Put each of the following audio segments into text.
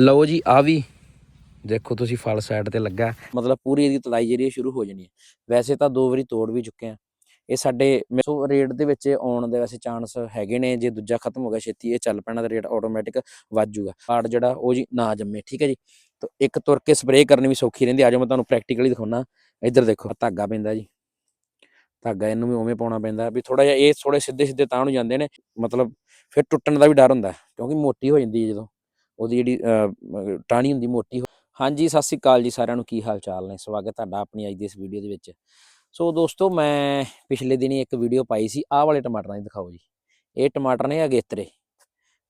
ਲਓ ਜੀ ਆ ਵੀ। ਦੇਖੋ ਤੁਸੀਂ ਫਲ ਸਾਈਡ ਤੇ ਲੱਗਾ। ਮਤਲਬ ਪੂਰੀ ਇਹਦੀ ਤਲਾਈ ਜਿਹੜੀ ਹੈ ਸ਼ੁਰੂ ਹੋ ਜਾਣੀ ਹੈ। ਵੈਸੇ ਤਾਂ ਦੋ ਵਾਰੀ ਤੋੜ ਵੀ ਚੁੱਕੇ ਆ। ਇਹ ਸਾਡੇ ਸੋ ਰੇਟ ਦੇ ਵਿੱਚ ਆਉਣ ਦੇ ਵੈਸੇ ਚਾਂਸ ਹੈਗੇ ਨੇ। ਜੇ ਦੂਜਾ ਖਤਮ ਹੋ ਗਿਆ ਛੇਤੀ, ਇਹ ਚੱਲ ਪੈਣਾ ਤਾਂ ਰੇਟ ਆਟੋਮੈਟਿਕ ਵੱਧ ਜੂਗਾ। ਕਾਰਡ ਜਿਹੜਾ ਉਹ ਜੀ ਨਾ ਜੰਮੇ, ਠੀਕ ਹੈ ਜੀ। ਤਾਂ ਇੱਕ ਤੁਰ ਕੇ ਸਪਰੇਅ ਕਰਨੀ ਵੀ ਸੌਖੀ ਰਹਿੰਦੀ ਆਜੋ ਮੈਂ ਤੁਹਾਨੂੰ ਪ੍ਰੈਕਟੀਕਲੀ ਦਿਖਾਉਣਾ ਇੱਧਰ ਦੇਖੋ ਧਾਗਾ ਪੈਂਦਾ ਜੀ। ਧਾਗਾ ਇਹਨੂੰ ਵੀ ਉਵੇਂ ਪਾਉਣਾ ਪੈਂਦਾ। ਵੀ ਥੋੜਾ ਜਿਹਾ ਇਹ ਥੋੜੇ ਸਿੱਧੇ ਸਿੱਧੇ ਤਾਂ ਨੂੰ ਜਾਂਦੇ ਨੇ। ਮਤਲਬ ਫਿਰ ਟੁੱਟਣ ਦਾ ਵੀ ਡਰ ਹੁੰਦਾ, ਕਿਉਂਕਿ ਮੋਟੀ ਹੋ ਜਾਂਦੀ ਹੈ ਜਦੋਂ। ਉਹਦੀ ਜਿਹੜੀ ਅਹ, ਟਾਹਣੀ ਹੁੰਦੀ ਮੋਟੀ ਹੋ- ਹਾਂਜੀ ਸਤਿ ਸ੍ਰੀ ਅਕਾਲ ਜੀ ਸਾਰਿਆਂ ਨੂੰ ਕੀ ਹਾਲ ਚਾਲ ਨੇ? ਸਵਾਗਤ ਤੁਹਾਡਾ ਆਪਣੀ ਅੱਜ ਦੀ ਇਸ ਵੀਡੀਓ ਦੇ ਵਿੱਚ। ਸੋ ਦੋਸਤੋ ਮੈਂ ਪਿਛਲੇ ਦਿਨੀ ਇੱਕ ਵੀਡੀਓ ਪਾਈ ਸੀ ਆਹ ਵਾਲੇ ਟਮਾਟਰਾਂ ਦੀ ਦਿਖਾਓ ਜੀ। ਇਹ ਟਮਾਟਰ ਨੇ ਅਗੇਤਰੇ।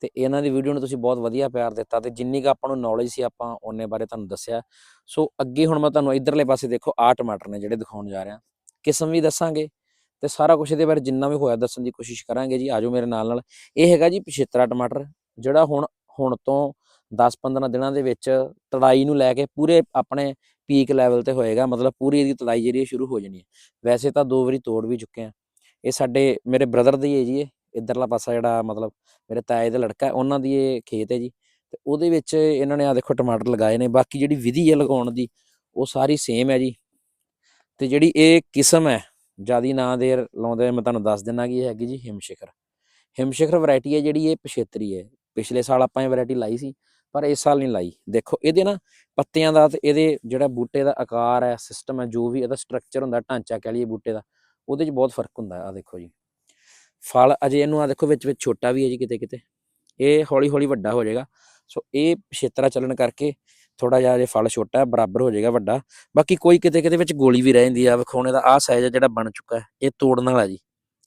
ਤੇ ਇਹਨਾਂ ਦੀ ਵੀਡੀਓ ਨੂੰ ਤੁਸੀਂ ਬਹੁਤ ਵਧੀਆ ਪਿਆਰ ਦਿੱਤਾ ਤੇ ਜਿੰਨੀ ਕੁ ਆਪਾਂ ਨੂੰ ਨੌਲੇਜ ਸੀ ਆਪਾਂ ਉਹਨੇ ਬਾਰੇ ਤੁਹਾਨੂੰ ਦੱਸਿਆ। ਸੋ ਅੱਗੇ ਹੁਣ ਮੈਂ ਤੁਹਾਨੂੰ ਇਧਰਲੇ ਪਾਸੇ ਦੇਖੋ ਆਹ ਟਮਾਟਰ ਨੇ ਜਿਹੜੇ ਦਿਖਾਉਣ ਜਾ ਰਿਹਾ। ਕਿਸਮ ਵੀ ਦੱਸਾਂਗੇ ਤੇ ਸਾਰਾ ਕੁਝ ਇਹਦੇ ਬਾਰੇ ਜਿੰਨਾ ਵੀ ਹੋਇਆ ਦੱਸਣ ਦੀ ਕੋਸ਼ਿਸ਼ ਕਰਾਂਗੇ ਜੀ। ਆਜੋ ਮੇਰੇ ਨਾਲ ਨਾਲ ਇਹ ਹੈਗਾ ਜੀ ਪਿਛੇਤਰਾ ਟਮਾਟਰ ਜਿਹੜਾ ਹੁਣ ਹੁਣ ਤੋਂ 10-15 ਦਿਨਾਂ ਦੇ ਵਿੱਚ ਤੜਾਈ ਨੂੰ ਲੈ ਕੇ ਪੂਰੇ ਆਪਣੇ ਪੀਕ ਲੈਵਲ ਤੇ ਹੋਏਗਾ, ਮਤਲਬ ਪੂਰੀ ਇਹਦੀ ਤੜਾਈ ਜਿਹੜੀ ਹੈ ਸ਼ੁਰੂ ਹੋ ਜਾਣੀ ਹੈ ਵੈਸੇ ਤਾਂ ਦੋ ਵਾਰੀ ਤੋੜ ਵੀ ਚੁੱਕੇ ਆ। ਇਹ ਸਾਡੇ, ਮੇਰੇ ਬ੍ਰਦਰ ਦੀ ਹੈ ਜੀ ਇਹ ਇਧਰਲਾ ਪਾਸਾ ਜਿਹੜਾ ਮਤਲਬ ਮੇਰੇ ਤਾਏ ਦਾ ਲੜਕਾ ਉਹਨਾਂ ਦੀ ਇਹ ਖੇਤ ਹੈ ਜੀ। ਤੇ ਉਹਦੇ ਵਿੱਚ ਇਹਨਾਂ ਨੇ ਆ ਦੇਖੋ ਟਮਾਟਰ ਲਗਾਏ ਨੇ, ਬਾਕੀ ਜਿਹੜੀ ਵਿਧੀ ਹੈ ਲਗਾਉਣ ਦੀ, ਉਹ ਸਾਰੀ ਸੇਮ ਹੈ ਜੀ। ਤੇ ਜਿਹੜੀ ਇਹ ਕਿਸਮ ਹੈ, ਜਿਆਦੀ ਨਾਂ ਦੇ ਲਾਉਂਦੇ ਮੈਂ ਤੁਹਾਨੂੰ ਦੱਸ ਦਿੰਨਾ ਕਿ ਇਹ ਹੈਗੀ ਜੀ ਹਿਮਸ਼ਿਖਰ। ਹਿਮਸ਼ਿਖਰ ਵੈਰਾਈਟੀ ਹੈ ਜਿਹੜੀ ਇਹ ਪਛੇਤਰੀ ਹੈ। ਪਿਛਲੇ ਸਾਲ ਆਪਾਂ ਇਹ ਵੈਰਾਈਟੀ ਲਾਈ ਸੀ। ਪਰ ਇਸ ਸਾਲ ਨਹੀਂ ਲਾਈ। ਦੇਖੋ, ਇਹਦੇ ਨਾ ਪੱਤਿਆਂ ਦਾ ਤੇ ਇਹਦੇ ਜਿਹੜਾ ਬੂਟੇ ਦਾ ਆਕਾਰ ਹੈ ਸਿਸਟਮ ਹੈ, ਜੋ ਵੀ ਇਹਦਾ ਸਟਰਕਚਰ ਹੁੰਦਾ, ਢਾਂਚਾ ਕਹਿ ਲਈਏ ਬੂਟੇ ਦਾ, ਉਹਦੇ 'ਚ ਬਹੁਤ ਫ਼ਰਕ ਹੁੰਦਾ ਆ ਦੇਖੋ ਜੀ। ਫਲ ਅਜੇ ਇਹਨੂੰ ਆ ਦੇਖੋ ਵਿੱਚ ਵਿੱਚ ਛੋਟਾ ਵੀ ਹੈ ਜੀ ਕਿਤੇ ਕਿਤੇ। ਇਹ ਹੌਲੀ ਹੌਲੀ ਵੱਡਾ ਹੋ ਜਾਏਗਾ। ਸੋ ਇਹ ਛੇਤਰਾ ਚੱਲਣ ਕਰਕੇ ਥੋੜਾ ਜਿਹਾ ਜੇ ਫਲ ਛੋਟਾ ਬਰਾਬਰ ਹੋ ਜਾਏਗਾ ਵੱਡਾ। ਬਾਕੀ ਕੋਈ ਕਿਤੇ ਕਿਤੇ ਵਿੱਚ ਗੋਲੀ ਵੀ ਰਹਿ ਜਾਂਦੀ ਆ ਵਿਖਾਉਣੇ ਦਾ ਆਹ ਸਾਈਜ਼ ਜਿਹੜਾ ਬਣ ਚੁੱਕਾ ਹੈ, ਇਹ ਤੋੜਨ ਵਾਲਾ ਜੀ।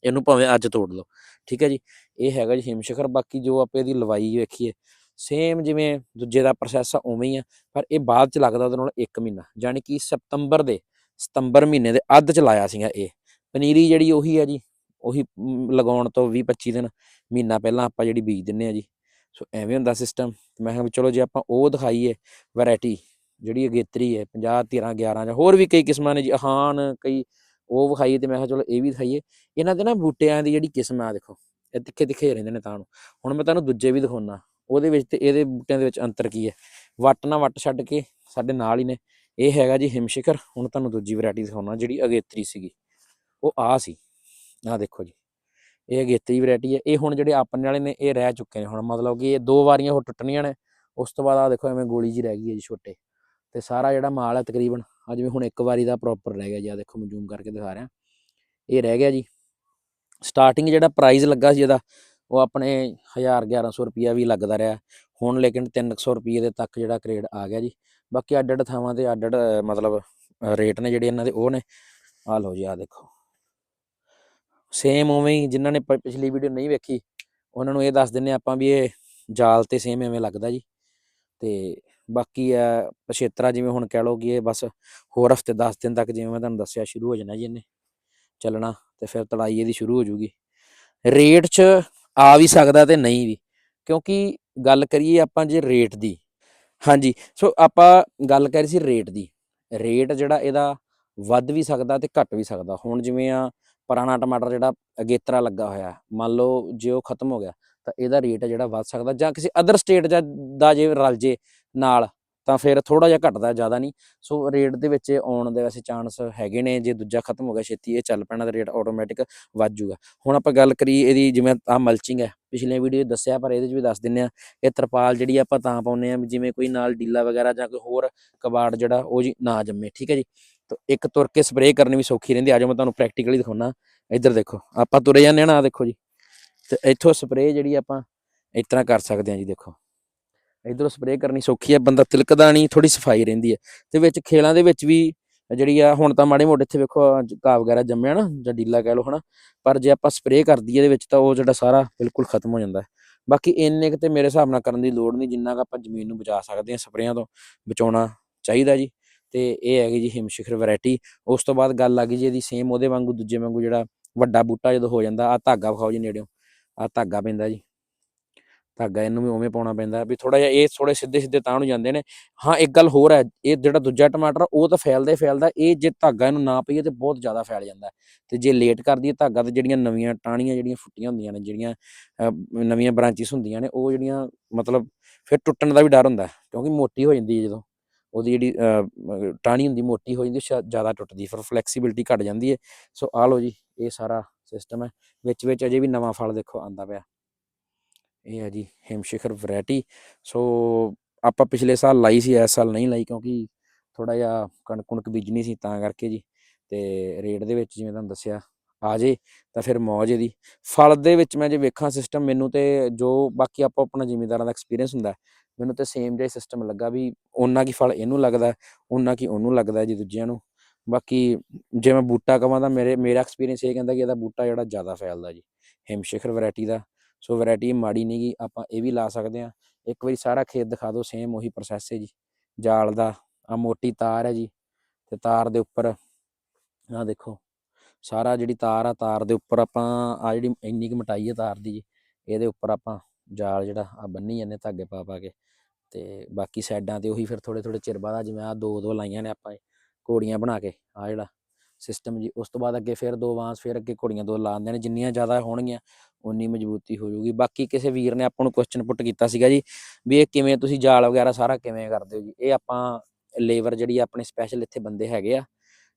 ਇਹਨੂੰ ਭਾਵੇਂ ਅੱਜ ਤੋੜ ਲਓ। ਠੀਕ ਹੈ ਜੀ? ਇਹ ਹੈਗਾ ਜੀ ਹਿਮਸ਼ਿਖਰ। ਬਾਕੀ ਜੋ ਆਪੇ ਇਹਦੀ ਲਵਾਈ ਵੇਖੀਏ ਸੇਮ ਜਿਵੇਂ ਦੂਜੇ ਦਾ ਪ੍ਰੋਸੈਸ ਆ ਉਵੇਂ ਹੀ ਆ, ਪਰ ਇਹ ਬਾਅਦ ਚ ਲੱਗਦਾ ਉਹਦੇ ਨਾਲ 1 ਮਹੀਨਾ ਯਾਨੀ ਕਿ ਸਤੰਬਰ ਦੇ ਸਤੰਬਰ ਮਹੀਨੇ ਦੇ ਅੱਧ ਚ ਲਾਇਆ ਸੀਗਾ ਇਹ। ਪਨੀਰੀ ਜਿਹੜੀ ਉਹੀ ਆ ਜੀ, ਉਹੀ ਲਗਾਉਣ ਤੋਂ 20 25 ਦਿਨ, ਮਹੀਨਾ ਪਹਿਲਾਂ ਆਪਾਂ ਜਿਹੜੀ ਬੀਜ ਦਿੰਨੇ ਆ ਜੀ। ਸੋ ਐਵੇਂ ਹੁੰਦਾ ਸਿਸਟਮ ਮੈਂ ਕਿਹਾ ਵੀ ਚਲੋ ਜੇ ਆਪਾਂ ਉਹ ਦਿਖਾਈਏ ਵੈਰਾਈਟੀ ਜਿਹੜੀ ਅਗੇਤਰੀ ਹੈ 50 13 11 ਜਾਂ ਹੋਰ ਵੀ ਕਈ ਕਿਸਮਾਂ ਨੇ ਜੀ ਆਹਾਨ ਕਈ ਉਹ ਵਿਖਾਈਏ ਤੇ ਮੈਂ ਕਿਹਾ ਚਲੋ ਇਹ ਵੀ ਦਿਖਾਈਏ। ਇਹਨਾਂ ਦੇ ਨਾ ਬੂਟਿਆਂ ਦੀ ਜਿਹੜੀ ਕਿਸਮ ਆ, ਦੇਖੋ, ਇਹ ਤਿੱਖੇ ਤਿੱਖੇ ਰਹਿੰਦੇ ਨੇ ਤਾਂ ਨੂੰ। ਹੁਣ ਮੈਂ ਤੁਹਾਨੂੰ ਦੂਜੇ ਵੀ ਦਿਖਾਉਣਾ ਉਹਦੇ ਵਿੱਚ ਤੇ ਇਹਦੇ ਬੂਟਿਆਂ ਦੇ ਵਿੱਚ ਅੰਤਰ ਕੀ ਹੈ? ਵੱਟ ਨਾ ਵੱਟ ਛੱਡ ਕੇ ਸਾਡੇ ਨਾਲ ਹੀ ਨੇ। ਇਹ ਹੈਗਾ ਜੀ ਹਿਮਸ਼ਿਖਰ। ਹੁਣ ਤੁਹਾਨੂੰ ਦੂਜੀ ਵੈਰਾਈਟੀ ਦਿਖਾਉਣਾ, ਜਿਹੜੀ ਅਗੇਤਰੀ ਸੀਗੀ। ਉਹ ਆ ਸੀ। ਆਹ ਦੇਖੋ ਜੀ। ਇਹ ਅਗੇਤਰੀ ਵੈਰਾਈਟੀ ਹੈ। ਇਹ ਹੁਣ ਜਿਹੜੇ ਆਪਣੇ ਵਾਲੇ ਨੇ, ਇਹ ਰਹਿ ਚੁੱਕੇ ਨੇ। ਹੁਣ ਮਤਲਬ ਕਿ ਇਹ ਦੋ ਵਾਰੀਆਂ ਉਹ ਟੁੱਟਣੀਆਂ ਨੇ। ਉਸ ਤੋਂ ਬਾਅਦ ਆ ਦੇਖੋ, ਐਵੇਂ ਗੋਲੀ ਜੀ ਰਹਿ ਗਈ ਹੈ ਜੀ ਛੋਟੇ। ਤੇ ਸਾਰਾ ਜਿਹੜਾ ਮਾਲ ਹੈ ਤਕਰੀਬਨ ਅੱਜ ਵੀ ਹੁਣ ਇੱਕ ਵਾਰੀ ਦਾ ਪ੍ਰੋਪਰ ਰਹਿ ਗਿਆ ਜੀ। ਆ ਦੇਖੋ, ਮੈਂ ਜ਼ੂਮ ਕਰਕੇ ਦਿਖਾ ਰਿਹਾ। ਇਹ ਰਹਿ ਗਿਆ ਜੀ। ਸਟਾਰਟਿੰਗ ਜਿਹੜਾ ਪ੍ਰਾਈਸ ਲੱਗਾ ਸੀ ਇਹਦਾ ਉਹ ਆਪਣੇ 1000 1100 ਰੁਪਿਆ ਵੀ ਲੱਗਦਾ ਰਿਹਾ। ਹੁਣ ਲੇਕਿਨ 300 ਰੁਪਏ ਦੇ ਤੱਕ ਜਿਹੜਾ ਕ੍ਰੇਡ ਆ ਗਿਆ ਜੀ। ਬਾਕੀ ਅੱਡ ਅੱਡ ਥਾਵਾਂ ਤੇ ਅੱਡ ਅੱਡ ਮਤਲਬ ਰੇਟ ਨੇ ਜਿਹੜੇ ਇਹਨਾਂ ਦੇ, ਉਹ ਨੇ। ਆ ਲਓ ਜੀ ਆ ਦੇਖੋ। ਸੇਮ ਉਵੇਂ ਹੀ ਜਿਨ੍ਹਾਂ ਨੇ ਪਿਛਲੀ ਵੀਡੀਓ ਨਹੀਂ ਵੇਖੀ, ਉਹਨਾਂ ਨੂੰ ਇਹ ਦੱਸ ਦਿੰਨੇ ਆਪਾਂ ਵੀ ਇਹ ਜਾਲ ਤੇ ਸੇਮ ਐਵੇਂ ਲੱਗਦਾ ਜੀ। ਤੇ ਬਾਕੀ ਆ ਪਛੇਤਰਾ ਜਿਵੇਂ ਹੁਣ ਕਹਿ ਲਓ ਕਿ ਇਹ ਬਸ ਹੋਰ ਹਫ਼ਤੇ 10 ਦਿਨ ਤੱਕ ਜਿਵੇਂ ਮੈਂ ਤੁਹਾਨੂੰ ਦੱਸਿਆ ਸ਼ੁਰੂ ਹੋ ਜਾਣਾ ਜੀ ਇਹਨੇ। ਚੱਲਣਾ ਤੇ ਫਿਰ ਤੜਾਈ ਇਹਦੀ ਸ਼ੁਰੂ ਹੋ ਜੂਗੀ। ਰੇਟ 'ਚ ਆ ਵੀ ਸਕਦਾ ਤੇ ਨਹੀਂ ਵੀ। ਕਿਉਂਕਿ ਗੱਲ ਕਰੀਏ ਆਪਾਂ ਜੇ ਰੇਟ ਦੀ। ਹਾਂਜੀ, ਸੋ ਆਪਾਂ ਗੱਲ ਕਰੀ ਸੀ ਰੇਟ ਦੀ। ਰੇਟ ਜਿਹੜਾ ਇਹਦਾ ਵੱਧ ਵੀ ਸਕਦਾ ਤੇ ਘਟ ਵੀ ਸਕਦਾ। ਹੁਣ ਜਿਵੇਂ ਆ ਪੁਰਾਣਾ ਟਮਾਟਰ ਜਿਹੜਾ ਅਗੇਤਰਾ ਲੱਗਾ ਹੋਇਆ, ਮੰਨ ਲਓ ਜੇ ਉਹ ਖਤਮ ਹੋ ਗਿਆ ਤਾਂ ਇਹਦਾ ਰੇਟ ਜਿਹੜਾ ਵੱਧ ਸਕਦਾ ਜਾਂ ਕਿਸੇ ਅਦਰ ਸਟੇਟ ਦਾ ਜੇ ਰਲ ਜੇ ਨਾਲ। ਤਾਂ ਫਿਰ ਥੋੜਾ ਜਿਹਾ ਘਟਦਾ, ਜ਼ਿਆਦਾ ਨਹੀਂ। ਸੋ ਰੇਟ ਦੇ ਵਿੱਚ ਆਉਣ ਦੇ ਵੈਸੇ ਚਾਂਸ ਹੈਗੇ ਨੇ, ਜੇ ਦੂਜਾ ਖਤਮ ਹੋ ਗਿਆ, ਛੇਤੀ ਇਹ ਚੱਲ ਪੈਣਾ ਤਾਂ ਰੇਟ ਆਟੋਮੈਟਿਕ ਵੱਧ ਜੂਗਾ ਹੁਣ ਆਪਾਂ ਗੱਲ ਕਰੀਏ ਇਹਦੀ, ਜਿਵੇਂ ਆ ਮਲਚਿੰਗ ਹੈ, ਪਿਛਲੇ ਵੀਡੀਓ ਦੱਸਿਆ, ਪਰ ਇਹਦੇ 'ਚ ਵੀ ਦੱਸ ਦਿੰਨੇ ਆ ਇਹ ਤਰਪਾਲ ਜਿਹੜੀ ਆਪਾਂ ਤਾਂ ਪਾਉਂਦੇ ਆ ਵੀ ਜਿਵੇਂ ਕੋਈ ਨਾਲ ਡੀਲਾ ਵਗੈਰਾ ਜਾਂ ਕੋਈ ਹੋਰ ਕਬਾੜ ਜਿਹੜਾ, ਉਹ ਜੀ ਨਾ ਜੰਮੇ, ਠੀਕ ਹੈ ਜੀ? ਤਾਂ ਇੱਕ ਤੁਰ ਕੇ ਸਪਰੇਅ ਕਰਨੀ ਵੀ ਸੌਖੀ ਰਹਿੰਦੀ ਆ। ਜਾਓ ਮੈਂ ਤੁਹਾਨੂੰ ਪ੍ਰੈਕਟੀਕਲੀ ਦਿਖਾਉਣਾ ਇੱਧਰ ਦੇਖੋ, ਆਪਾਂ ਤੁਰੇ ਜਾਂਦੇ ਆ ਨਾ ਦੇਖੋ ਜੀ। ਤੇ ਇੱਥੋਂ ਸਪਰੇਅ ਜਿਹੜੀ ਆਪਾਂ ਇਸ ਤਰ੍ਹਾਂ ਕਰ ਸਕਦੇ ਆ ਜੀ, ਦੇਖੋ। ਇਧਰੋਂ ਸਪਰੇਅ ਕਰਨੀ ਸੌਖੀ ਹੈ ਬੰਦਾ ਤਿਲਕਦਾ ਨਹੀਂ ਥੋੜੀ ਸਫ਼ਾਈ ਰਹਿੰਦੀ ਹੈ ਤੇ ਵਿੱਚ ਖੇਲਾਂ ਦੇ ਵਿੱਚ ਵੀ ਜਿਹੜੀ ਆ, ਹੁਣ ਤਾਂ ਮਾੜੇ ਮੋਟੇ ਇੱਥੇ ਵੇਖੋ ਘਾਹ ਵਗੈਰਾ ਜੰਮਿਆ ਨਾ, ਜਾਂ ਡੀਲਾ ਕਹਿ ਲਓ ਹਨਾ, ਪਰ ਜੇ ਆਪਾਂ ਸਪਰੇਅ ਕਰ ਦਈਏ ਇਹਦੇ ਵਿੱਚ ਤਾਂ ਉਹ ਜਿਹੜਾ ਸਾਰਾ ਬਿਲਕੁਲ ਖਤਮ ਹੋ ਜਾਂਦਾ। ਹੈ ਬਾਕੀ ਇੰਨੇ ਕੁ ਤੇ ਮੇਰੇ ਹਿਸਾਬ ਨਾਲ ਕਰਨ ਦੀ ਲੋੜ ਨਹੀਂ, ਜਿੰਨਾ ਕੁ ਆਪਾਂ ਜ਼ਮੀਨ ਨੂੰ ਬਚਾ ਸਕਦੇ ਹਾਂ ਸਪਰੇਆਂ ਤੋਂ ਬਚਾਉਣਾ ਚਾਹੀਦਾ ਜੀ। ਤੇ ਇਹ ਹੈਗੀ ਜੀ ਹਿਮਸ਼ਿਖਰ ਵੈਰਾਈਟੀ ਉਸ ਤੋਂ ਬਾਅਦ ਗੱਲ ਆ ਗਈ ਜੀ ਇਹਦੀ ਸੇਮ ਉਹਦੇ ਵਾਂਗੂ, ਦੂਜੇ ਵਾਂਗੂ ਜਿਹੜਾ ਵੱਡਾ ਬੂਟਾ ਜਦੋਂ ਹੋ ਜਾਂਦਾ ਆ ਧਾਗਾ ਵਿਖਾਓ ਜੀ ਨੇੜਿਓਂ ਆ ਧਾਗਾ ਪੈਂਦਾ ਜੀ। ਧਾਗਾ ਇਹਨੂੰ ਵੀ ਉਵੇਂ ਪਾਉਣਾ ਪੈਂਦਾ ਵੀ ਥੋੜਾ ਜਿਹਾ ਇਹ ਥੋੜੇ ਸਿੱਧੇ ਸਿੱਧੇ ਤਾਂ ਨੂੰ ਜਾਂਦੇ ਨੇ। ਹਾਂ ਇੱਕ ਗੱਲ ਹੋਰ ਹੈ ਇਹ ਜਿਹੜਾ ਦੂਜਾ ਟਮਾਟਰ ਆ, ਉਹ ਤਾਂ ਫੈਲਦਾ ਹੀ ਫੈਲਦਾ ਇਹ ਜੇ ਧਾਗਾ ਇਹਨੂੰ ਨਾ ਪਈਏ ਤੇ ਬਹੁਤ ਜ਼ਿਆਦਾ ਫੈਲ ਜਾਂਦਾ। ਹੈ। ਤੇ ਜੇ ਲੇਟ ਕਰ ਦਈਏ ਧਾਗਾ ਤੇ ਜਿਹੜੀਆਂ ਨਵੀਆਂ ਟਾਹਣੀਆਂ ਜਿਹੜੀਆਂ ਫੁੱਟੀਆਂ ਹੁੰਦੀਆਂ ਨੇ ਜਿਹੜੀਆਂ ਨਵੀਆਂ ਬ੍ਰਾਂਚਿਸ ਹੁੰਦੀਆਂ ਨੇ ਉਹ ਜਿਹੜੀਆਂ ਮਤਲਬ ਫਿਰ ਟੁੱਟਣ ਦਾ ਵੀ ਡਰ ਹੁੰਦਾ ਕਿਉਂਕਿ ਮੋਟੀ ਹੋ ਜਾਂਦੀ ਹੈ ਜਦੋਂ ਉਹਦੀ ਜਿਹੜੀ ਅਹ, ਟਾਹਣੀ ਹੁੰਦੀ ਮੋਟੀ ਹੋ ਜਾਂਦੀ ਸ਼ਾ- ਜ਼ਿਆਦਾ ਟੁੱਟਦੀ ਫਿਰ ਫਲੈਕਸੀਬਿਲਟੀ ਘਟ ਜਾਂਦੀ ਹੈ। ਸੋ ਆਹ ਲਓ ਜੀ ਇਹ ਸਾਰਾ ਸਿਸਟਮ ਹੈ ਵਿੱਚ ਵਿੱਚ ਅਜੇ ਵੀ ਨਵਾਂ ਫਲ ਦੇਖੋ ਆਂਦਾ ਪਿਆ। ਇਹ ਹੈ ਜੀ ਹਿਮਸ਼ਿਖਰ ਵੈਰਾਈਟੀ। ਸੋ ਆਪਾਂ ਪਿਛਲੇ ਸਾਲ ਲਾਈ ਸੀ ਇਸ ਸਾਲ ਨਹੀਂ ਲਾਈ ਕਿਉਂਕਿ ਥੋੜਾ ਜਿਹਾ ਕਣਕ ਕੁਣਕ ਬੀਜਣੀ ਸੀ ਤਾਂ ਕਰਕੇ ਜੀ। ਤੇ ਰੇਟ ਦੇ ਵਿੱਚ ਜਿਵੇਂ ਤੁਹਾਨੂੰ ਦੱਸਿਆ ਆ ਜੇ ਤਾਂ ਫਿਰ ਮੌਜ ਇਹਦੀ। ਫਲ ਦੇ ਵਿੱਚ ਮੈਂ ਜੇ ਵੇਖਾਂ ਸਿਸਟਮ ਮੈਨੂੰ ਤੇ ਜੋ ਬਾਕੀ ਆਪੋ ਆਪਣਾ ਜ਼ਿਮੀਦਾਰਾਂ ਦਾ ਐਕਸਪੀਰੀਅੰਸ ਹੁੰਦਾ ਮੈਨੂੰ ਤੇ ਸੇਮ ਜਿਹਾ ਸਿਸਟਮ ਲੱਗਾ ਵੀ ਉਹਨਾਂ ਕੀ ਫਲ ਇਹਨੂੰ ਲੱਗਦਾ ਹੈ, ਉਹਨਾਂ ਕੀ ਉਹਨੂੰ ਲੱਗਦਾ ਜੀ ਦੂਜਿਆਂ ਨੂੰ। ਬਾਕੀ ਜੇ ਮੈਂ ਬੂਟਾ ਕਵਾਂ ਤਾਂ ਮੇਰੇ ਮੇਰਾ ਐਕਸਪੀਰੀਅੰਸ ਇਹ ਕਹਿੰਦਾ ਕਿ ਇਹਦਾ ਬੂਟਾ ਜਿਹੜਾ ਜ਼ਿਆਦਾ ਫੈਲਦਾ ਜੀ ਹਿਮਸ਼ਿਖਰ ਵੈਰਾਈਟੀ ਦਾ। ਸੋ ਵੈਰਾਈਟੀ ਮਾੜੀ ਨਹੀਂ ਗੀ, ਆਪਾਂ ਇਹ ਵੀ ਲਾ ਸਕਦੇ ਹਾਂ। ਇੱਕ ਵਾਰੀ ਸਾਰਾ ਖੇਤ ਦਿਖਾ ਦਿਓ ਸੇਮ ਉਹੀ ਪ੍ਰੋਸੈਸ ਹੈ ਜੀ। ਜਾਲ ਦਾ ਆ ਮੋਟੀ ਤਾਰ ਹੈ ਜੀ, ਤੇ ਤਾਰ ਦੇ ਉੱਪਰ ਆ ਦੇਖੋ, ਸਾਰਾ ਜਿਹੜੀ ਤਾਰ ਆ, ਤਾਰ ਦੇ ਉੱਪਰ ਆਪਾਂ ਆ ਜਿਹੜੀ ਇੰਨੀ ਕੁ ਮੋਟਾਈ ਹੈ ਤਾਰ ਦੀ ਜੀ, ਇਹਦੇ ਉੱਪਰ ਆਪਾਂ ਜਾਲ ਜਿਹੜਾ ਆ ਬੰਨੀ ਜਾਂਦੇ ਧਾਗੇ ਪਾ ਪਾ ਕੇ। ਤੇ ਬਾਕੀ ਸਾਈਡਾਂ ਤੇ ਉਹੀ ਫਿਰ ਥੋੜੇ ਥੋੜੇ ਚਿਰ ਬਾਅਦ ਜਿਵੇਂ ਆ ਦੋ ਦੋ ਲਾਈਆਂ ਨੇ ਆਪਾਂ ਘੋੜੀਆਂ ਬਣਾ ਕੇ ਆ ਜਿਹੜਾ ਸਿਸਟਮ ਜੀ, ਉਸ ਤੋਂ ਬਾਅਦ ਅੱਗੇ ਫਿਰ ਦੋ ਵਾਂਸ, ਫਿਰ ਅੱਗੇ ਘੋੜੀਆਂ ਦੋ ਲਾਉਂਦੇ ਨੇ, ਜਿੰਨੀਆਂ ਜ਼ਿਆਦਾ ਹੋਣਗੀਆਂ ਉਨੀ ਮਜ਼ਬੂਤੀ ਹੋ ਜਾਊਗੀ। ਬਾਕੀ ਕਿਸੇ ਵੀਰ ਨੇ ਆਪਾਂ ਨੂੰ ਕੁਐਸਚਨ ਪੁੱਟ ਕੀਤਾ ਸੀਗਾ ਜੀ, ਵੀ ਇਹ ਕਿਵੇਂ ਤੁਸੀਂ ਜਾਲ ਵਗੈਰਾ ਸਾਰਾ ਕਿਵੇਂ ਕਰਦੇ ਹੋ ਜੀ? ਇਹ ਆਪਾਂ ਲੇਬਰ ਜਿਹੜੀ ਆ, ਆਪਣੇ ਸਪੈਸ਼ਲ ਇੱਥੇ ਬੰਦੇ ਹੈਗੇ ਆ,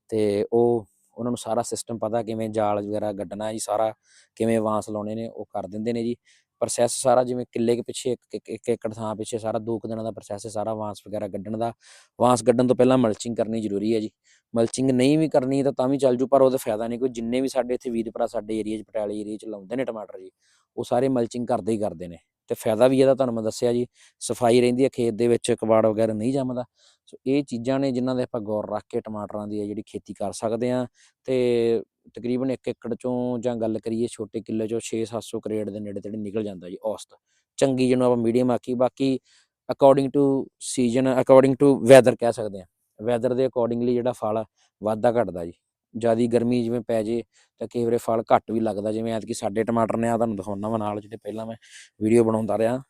ਤੇ ਉਹ, ਉਹਨਾਂ ਨੂੰ ਸਾਰਾ ਸਿਸਟਮ ਪਤਾ ਕਿਵੇਂ ਜਾਲ ਵਗੈਰਾ ਗੱਡਣਾ ਜੀ, ਸਾਰਾ ਕਿਵੇਂ ਵਾਂਸ ਲਾਉਣੇ ਨੇ, ਉਹ ਕਰ ਦਿੰਦੇ ਨੇ ਜੀ। ਪ੍ਰੋਸੈਸ ਸਾਰਾ ਜਿਵੇਂ ਕਿੱਲੇ ਕੇ ਪਿੱਛੇ, ਇੱਕ, ਇੱਕ- ਏਕੜ ਥਾਂ ਪਿੱਛੇ ਸਾਰਾ ਦੋ ਕੁ ਦਿਨਾਂ ਦਾ ਪ੍ਰੋਸੈਸ ਹੈ, ਸਾਰਾ ਵਾਂਸ ਵਗੈਰਾ ਗੱਡਣ ਦਾ। ਵਾਂਸ ਗੱਡਣ ਤੋਂ ਪਹਿਲਾਂ ਮਲਚਿੰਗ ਕਰਨੀ ਜ਼ਰੂਰੀ ਹੈ ਜੀ। ਮਲਚਿੰਗ ਨਹੀਂ ਵੀ ਕਰਨੀ ਤਾਂ ਤਾਂ ਵੀ ਚੱਲ ਜੂ, ਪਰ ਉਹਦਾ ਫਾਇਦਾ ਨਹੀਂ ਕੋਈ। ਜਿੰਨੇ ਵੀ ਸਾਡੇ ਇੱਥੇ ਵੀਰ ਭਰਾ ਸਾਡੇ ਏਰੀਆ 'ਚ, ਪਟਿਆਲੇ ਏਰੀਆ 'ਚ ਲਾਉਂਦੇ ਨੇ ਟਮਾਟਰ ਜੀ, ਉਹ ਸਾਰੇ ਮਲਚਿੰਗ ਕਰਦੇ ਹੀ ਕਰਦੇ ਨੇ। ਤੇ ਫਾਇਦਾ ਵੀ ਇਹਦਾ ਤੁਹਾਨੂੰ ਮੈਂ ਦੱਸਿਆ ਜੀ, ਸਫ਼ਾਈ ਰਹਿੰਦੀ ਹੈ, ਖੇਤ ਦੇ ਵਿੱਚ ਕਬਾੜ ਵਗੈਰਾ ਨਹੀਂ ਜੰਮਦਾ। ਸੋ ਇਹ ਚੀਜ਼ਾਂ ਨੇ ਜਿਨ੍ਹਾਂ ਦੇ ਆਪਾਂ ਗੌਰ ਰੱਖ ਕੇ ਟਮਾਟਰਾਂ ਦੀ ਹੈ ਜਿਹੜੀ ਖੇਤੀ ਕਰ ਸਕਦੇ ਆ ਤੇ ਤਕਰੀਬਨ 1 ਏਕੜ ਚੋਂ ਜਾਂ ਗੱਲ ਕਰੀਏ ਛੋਟੇ ਕਿੱਲੇ ਚੋਂ 6-700 ਕਰੇਟ ਦੇ ਨੇੜੇ ਤੇੜੇ ਨਿਕਲ ਜਾਂਦਾ ਜੀ ਔਸਤ। ਚੰਗੀ ਜਿਹਨੂੰ ਆਪਾਂ ਮੀਡੀਅਮ ਆਖੀ, ਬਾਕੀ according to season according to weather ਕਹਿ ਸਕਦੇ ਆ ਵੈਦਰ ਦੇ ਅਕੋਰਡਿੰਗਲੀ ਜਿਹੜਾ ਫਲ ਵਾਧਾ ਘਟਦਾ ਜੀ। ਜਿਆਦੀ ਗਰਮੀ ਜਿਵੇਂ ਪੈ ਜੇ ਤਾਂ ਕਈ ਵਾਰੀ ਫਲ ਘੱਟ ਵੀ ਲੱਗਦਾ। ਜਿਵੇਂ ਐਤਕੀ ਸਾਡੇ ਟਮਾਟਰ ਨੇ ਆ ਤੁਹਾਨੂੰ ਦਿਖਾਉਣਾ ਵਾ ਨਾਲ ਜਿਹੜੇ ਪਹਿਲਾਂ ਮੈਂ ਵੀਡੀਓ ਬਣਾਉਂਦਾ ਰਿਹਾ।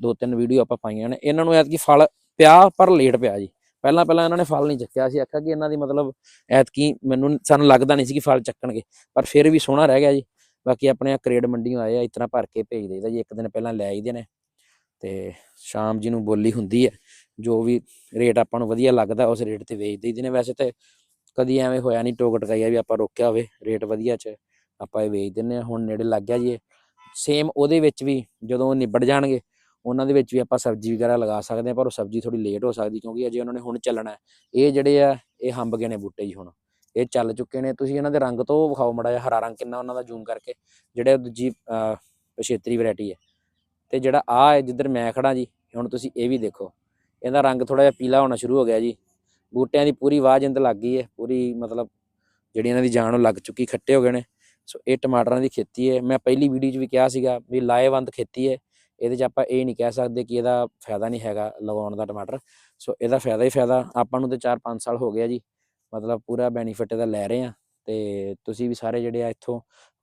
ਦੋ ਤਿੰਨ ਵੀਡੀਓ ਆਪਾਂ ਪਾਈਆਂ ਨੇ। ਇਹਨਾਂ ਨੂੰ ਐਤਕੀ ਫਲ ਪਿਆ, ਪਰ ਲੇਟ ਪਿਆ ਜੀ। ਪਹਿਲਾਂ ਪਹਿਲਾਂ ਇਹਨਾਂ ਨੇ ਫਲ ਨਹੀਂ ਚੱਕਿਆ ਸੀ। ਆਖਿਆ ਕਿ ਇਹਨਾਂ ਦੀ ਮਤਲਬ ਐਤਕੀ ਮੈਨੂੰ ਸਾਨੂੰ ਲੱਗਦਾ ਨਹੀਂ ਸੀ ਕਿ ਫਲ ਚੱਕਣਗੇ। ਪਰ ਫਿਰ ਵੀ ਸੋਹਣਾ ਰਹਿ ਗਿਆ ਜੀ। ਬਾਕੀ ਆਪਣੇ ਆ ਕਰੇਡ ਮੰਡੀੋਂ ਆਏ ਆ ਇਤਨਾ ਭਰ ਕੇ ਭੇਜ ਦੇਈਦਾ ਜੀ। ਇੱਕ ਦਿਨ ਪਹਿਲਾਂ ਲੈ ਆਈਦੇ ਨੇ। ਤੇ ਸ਼ਾਮ ਜੀ ਨੂੰ ਬੋਲੀ ਹੁੰਦੀ ਹੈ। ਜੋ ਵੀ ਰੇਟ ਆਪਾਂ ਨੂੰ ਵਧੀਆ ਲੱਗਦਾ, ਉਸ ਰੇਟ ਤੇ ਵੇਚ ਦੇਈਦੇ ਨੇ। ਵੈਸੇ ਤੇ ਕਦੀ ਐਵੇਂ ਹੋਇਆ ਨਹੀਂ, ਟੋਕ ਟਕਾਈਆ ਵੀ ਆਪਾਂ ਰੋਕਿਆ ਹੋਵੇ ਰੇਟ ਵਧੀਆ ਚ, ਆਪਾਂ ਇਹ ਵੇਚ ਦਿੰਨੇ ਆ। ਹੁਣ ਨੇੜੇ ਲੱਗ ਗਿਆ ਜੀ ਸੇਮ ਉਹਦੇ ਵਿੱਚ ਵੀ ਜਦੋਂ ਉਹ ਨਿਬੜ ਜਾਣਗੇ ਉਹਨਾਂ ਦੇ ਵਿੱਚ ਵੀ ਆਪਾਂ ਸਬਜ਼ੀ ਵਗੈਰਾ ਲਗਾ ਸਕਦੇ ਆ ਪਰ ਉਹ ਸਬਜ਼ੀ ਥੋੜੀ ਲੇਟ ਹੋ ਸਕਦੀ ਕਿਉਂਕਿ ਅਜੇ ਉਹਨਾਂ ਨੇ ਹੁਣ ਚੱਲਣਾ ਇਹ ਜਿਹੜੇ ਆ ਇਹ ਹੰਬ ਗਏ ਨੇ ਬੂਟੇ ਜੀ ਹੁਣ। ਇਹ ਚੱਲ ਚੁੱਕੇ ਨੇ। ਤੁਸੀਂ ਇਹਨਾਂ ਦੇ ਰੰਗ ਤੋਂ ਵਿਖਾਓ ਮੜਾ ਜਿਹਾ ਹਰਾ ਰੰਗ ਕਿੰਨਾ ਉਹਨਾਂ ਦਾ ਜ਼ੂਮ ਕਰਕੇ ਜਿਹੜੇ ਉਹ ਦੂਜੀ ਅਹ, ਪਛੇਤਰੀ ਵੈਰਾਈਟੀ ਹੈ। ਤੇ ਜਿਹੜਾ ਆ ਹੈ ਜਿੱਧਰ ਮੈਂ ਖੜਾ ਜੀ ਹੁਣ ਤੁਸੀਂ ਇਹ ਵੀ ਦੇਖੋ। ਇਹਦਾ ਰੰਗ ਥੋੜਾ ਜਿਹਾ ਪੀਲਾ ਹੋਣਾ ਸ਼ੁਰੂ ਹੋ ਗਿਆ ਜੀ। ਬੂਟਿਆਂ ਦੀ ਪੂਰੀ ਵਾਹ ਜਿੰਦ ਲੱਗ ਗਈ ਹੈ ਪੂਰੀ ਮਤਲਬ ਜਿਹੜੀ ਇਹਨਾਂ ਦੀ ਜਾਨ ਉਹ ਲੱਗ ਚੁੱਕੀ ਖੱਟੇ ਹੋ ਗਏ ਨੇ। ਸੋ ਇਹ ਟਮਾਟਰਾਂ ਦੀ ਖੇਤੀ ਹੈ। ਮੈਂ ਪਹਿਲੀ ਵੀਡੀਓ 'ਚ ਵੀ ਕਿਹਾ ਸੀਗਾ ਵੀ ਲਾਹੇਵੰਦ ਖੇਤੀ ਹੈ। ਇਹਦੇ 'ਚ ਆਪਾਂ ਇਹ ਨਹੀਂ ਕਹਿ ਸਕਦੇ ਕਿ ਇਹਦਾ ਫਾਇਦਾ ਨਹੀਂ ਹੈਗਾ ਲਗਾਉਣ ਦਾ ਟਮਾਟਰ। ਸੋ ਇਹਦਾ ਫਾਇਦਾ ਹੀ ਫਾਇਦਾ, ਆਪਾਂ ਨੂੰ ਤੇ 4-5 ਸਾਲ ਹੋ ਗਿਆ ਜੀ। ਮਤਲਬ ਪੂਰਾ ਬੈਨੀਫਿਟ ਇਹਦਾ ਲੈ ਰਹੇ ਆ ਤੇ ਤੁਸੀਂ ਵੀ ਸਾਰੇ ਜਿਹੜੇ ਆ ਇੱਥੋਂ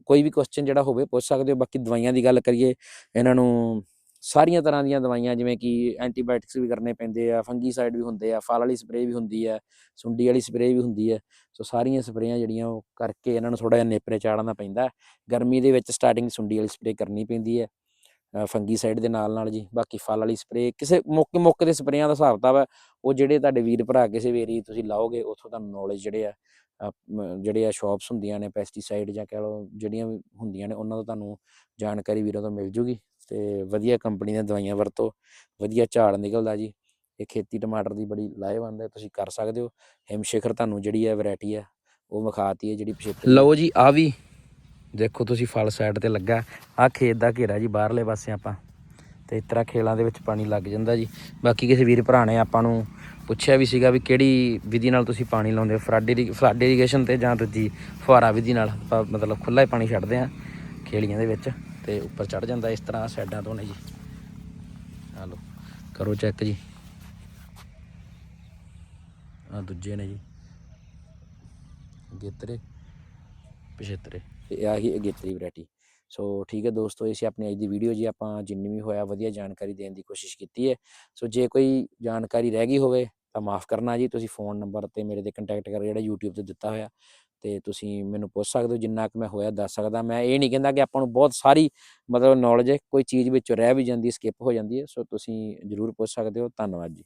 ਕੋਈ ਵੀ ਕੁਐਸਚਨ ਜਿਹੜਾ ਹੋਵੇ ਪੁੱਛ ਸਕਦੇ ਹੋ। ਬਾਕੀ ਦਵਾਈਆਂ ਦੀ ਗੱਲ ਕਰੀਏ, ਇਹਨਾਂ ਨੂੰ ਸਾਰੀਆਂ ਤਰ੍ਹਾਂ ਦੀਆਂ ਦਵਾਈਆਂ ਜਿਵੇਂ ਕਿ ਐਂਟੀਬਾਇਓਟਿਕਸ ਵੀ ਕਰਨੇ ਪੈਂਦੇ ਆ ਫੰਗੀਸਾਈਡ ਵੀ ਹੁੰਦੇ ਆ, ਫਲ ਵਾਲੀ ਸਪਰੇਅ ਵੀ ਹੁੰਦੀ ਹੈ ਸੁੰਡੀ ਵਾਲੀ ਸਪਰੇਅ ਵੀ ਹੁੰਦੀ ਹੈ ਸੋ ਸਾਰੀਆਂ ਸਪਰੇਆਂ ਜਿਹੜੀਆਂ ਉਹ ਕਰਕੇ ਇਹਨਾਂ ਨੂੰ ਥੋੜਾ ਜਿਹਾ ਨੇਪਰੇ ਚਾੜਨਾ ਪੈਂਦਾ। ਗਰਮੀ ਦੇ ਵਿੱਚ ਸਟਾਰਟਿੰਗ ਸੁੰਡੀ ਵਾਲੀ ਸਪਰੇਅ ਕਰਨੀ ਪੈਂਦੀ ਹੈ। ਫੰਗੀਸਾਈਡ ਦੇ ਨਾਲ ਨਾਲ ਜੀ, ਬਾਕੀ ਫਲ ਵਾਲੀ ਸਪਰੇਅ ਕਿਸੇ ਮੌਕੇ ਮੌਕੇ ਦੇ ਸਪਰੇਆਂ ਦਾ ਹਿਸਾਬ ਕਿਤਾਬ ਹੈ ਉਹ ਜਿਹੜੇ ਤੁਹਾਡੇ ਵੀਰ ਭਰਾ ਕਿਸੇ ਵੀ ਤੁਸੀਂ ਲਾਓਗੇ, ਉੱਥੋਂ ਤੁਹਾਨੂੰ ਨੌਲੇਜ ਜਿਹੜੇ ਆ ਜਿਹੜੇ ਆ ਸ਼ਾਪਸ ਹੁੰਦੀਆਂ ਨੇ ਪੈਸਟੀਸਾਈਡ ਜਾਂ ਕਹਿ ਲਓ ਜਿਹੜੀਆਂ ਵੀ ਹੁੰਦੀਆਂ ਨੇ, ਉਹਨਾਂ ਤੋਂ ਤੁਹਾਨੂੰ ਜਾਣਕਾਰੀ ਵੀਰਾਂ ਤੋਂ ਮਿਲ ਜੂਗੀ ਤੇ ਵਧੀਆ ਕੰਪਨੀ ਦੀਆਂ ਦਵਾਈਆਂ ਵਰਤੋ, ਵਧੀਆ ਝਾੜ ਨਿਕਲਦਾ ਜੀ, ਇਹ ਖੇਤੀ ਟਮਾਟਰ ਦੀ ਬੜੀ ਲਾਹੇਵੰਦ ਹੈ, ਤੁਸੀਂ ਕਰ ਸਕਦੇ ਹੋ ਹਿਮਸ਼ਿਖਰ ਤੁਹਾਨੂੰ ਜਿਹੜੀ ਹੈ ਵੈਰਾਈਟੀ ਹੈ, ਉਹ ਵਿਖਾਤੀ ਹੈ ਜਿਹੜੀ ਪਿਛੇਤਰੀ ਲਓ ਜੀ ਆ ਵੀ ਦੇਖੋ ਤੁਸੀਂ ਫਲ ਸਾਈਡ ਤੇ ਲੱਗਾ। ਆ ਖੇਤ ਦਾ ਘੇਰਾ ਜੀ, ਬਾਹਰਲੇ ਪਾਸੇ ਆਪਾਂ। ਤੇ ਇਸ ਤਰ੍ਹਾਂ ਖੇਲਾਂ ਦੇ ਵਿੱਚ ਪਾਣੀ ਲੱਗ ਜਾਂਦਾ ਜੀ। ਬਾਕੀ ਕਿਸੇ ਵੀਰ ਭਰਾ ਨੇ ਆਪਾਂ ਨੂੰ ਪੁੱਛਿਆ ਵੀ ਸੀਗਾ ਵੀ ਕਿਹੜੀ ਵਿਧੀ ਨਾਲ ਤੁਸੀਂ ਪਾਣੀ ਲਾਉਂਦੇ ਹੋ? ਫਲੱਡ ਇਰੀ ਫਲੱਡ ਇਰੀਗੇਸ਼ਨ ਤੇ ਜਾਂ ਦੂਜੀ ਫੁਹਾਰਾ ਵਿਧੀ ਨਾਲ ਆਪਾਂ ਮਤਲਬ ਖੁੱਲਾ ਹੀ ਪਾਣੀ ਛੱਡਦੇ ਆ ਖੇਲੀਆਂ ਦੇ ਵਿੱਚ ਤੇ ਉੱਪਰ ਚੜ ਜਾਂਦਾ ਇਸ ਤਰ੍ਹਾਂ ਸਾਈਡਾਂ ਤੋਂ ਨੇ ਜੀ। ਆ ਲਓ, ਕਰੋ ਚੈੱਕ ਜੀ। ਆ ਦੂਜੇ ਨੇ ਜੀ। ਗੇਤਰੇ ਪਿਛੇਤਰੇ ਤੇ ਆਹੀ ਅਗੇਤਰੀ ਵੈਰਾਈਟੀ ਸੋ ਠੀਕ ਹੈ ਦੋਸਤੋ ਇਹ ਸੀ ਆਪਣੀ ਅੱਜ ਦੀ ਵੀਡੀਓ ਜੀ ਆਪਾਂ ਜਿੰਨੀ ਵੀ ਹੋਇਆ ਵਧੀਆ ਜਾਣਕਾਰੀ ਦੇਣ ਦੀ ਕੋਸ਼ਿਸ਼ ਕੀਤੀ ਹੈ। ਸੋ ਜੇ ਕੋਈ ਜਾਣਕਾਰੀ ਰਹਿ ਗਈ ਹੋਵੇ ਤਾਂ ਮਾਫ ਕਰਨਾ ਜੀ, ਤੁਸੀਂ ਫੋਨ ਨੰਬਰ ਤੇ ਮੇਰੇ ਤੇ ਕੰਟੈਕਟ ਕਰ ਜਿਹੜਾ YouTube ਤੇ ਦਿੱਤਾ ਹੋਇਆ ਤੇ ਤੁਸੀਂ ਮੈਨੂੰ ਪੁੱਛ ਸਕਦੇ ਹੋ, ਜਿੰਨਾ ਕੁ ਮੈਂ ਹੋਇਆ ਦੱਸ ਸਕਦਾ। ਮੈਂ ਇਹ ਨਹੀਂ ਕਹਿੰਦਾ ਕਿ ਆਪਾਂ ਨੂੰ ਬਹੁਤ ਸਾਰੀ ਮਤਲਬ ਨੌਲੇਜ ਹੈ, ਕੋਈ ਚੀਜ਼ ਵਿੱਚੋਂ ਰਹਿ ਵੀ ਜਾਂਦੀ ਸਕਿਪ ਹੋ ਜਾਂਦੀ ਹੈ ਸੋ ਤੁਸੀਂ ਜਰੂਰ ਪੁੱਛ ਸਕਦੇ ਹੋ। ਧੰਨਵਾਦ ਜੀ।